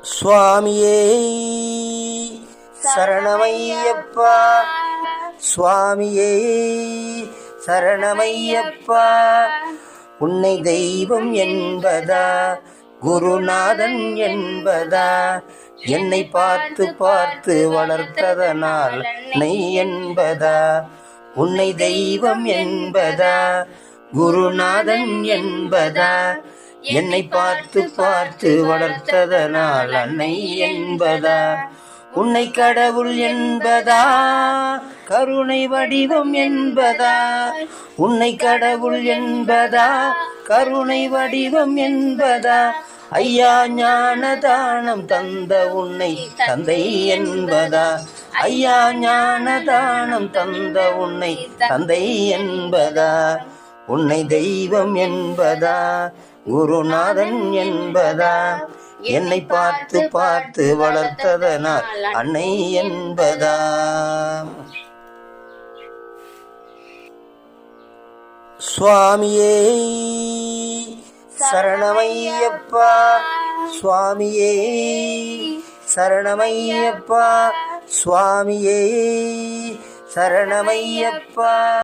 சுவாமியே சரணமையப்பா. சுவாமியே சரணமையப்பா. உன்னை தெய்வம் என்பதா? குருநாதன் என்பதா? என்னை பார்த்து பார்த்து வளர்த்ததனால் நெய் என்பதா? உன்னை தெய்வம் என்பதா? குருநாதன் என்பதா? என்னை பார்த்து பார்த்து வளர்த்ததனால் அன்னை என்பதா? உன்னை கடவுள் என்பதா? கருணை வடிவம் என்பதா? உன்னை கடவுள் என்பதா? கருணை வடிவம் என்பதா? ஐயா ஞான தானம் தந்த உன்னை தந்தை என்பதா? ஐயா ஞான தானம் தந்த உன்னை தந்தை என்பதா? உன்னை தெய்வம் என்பதா? குருநாதன் என்பதா? என்னை பார்த்து பார்த்து வளர்த்ததனால் அன்னை என்பதா? சுவாமியே சரணமையப்பா. சுவாமியே சரணமையப்பா. சுவாமியே சரணமையப்பா.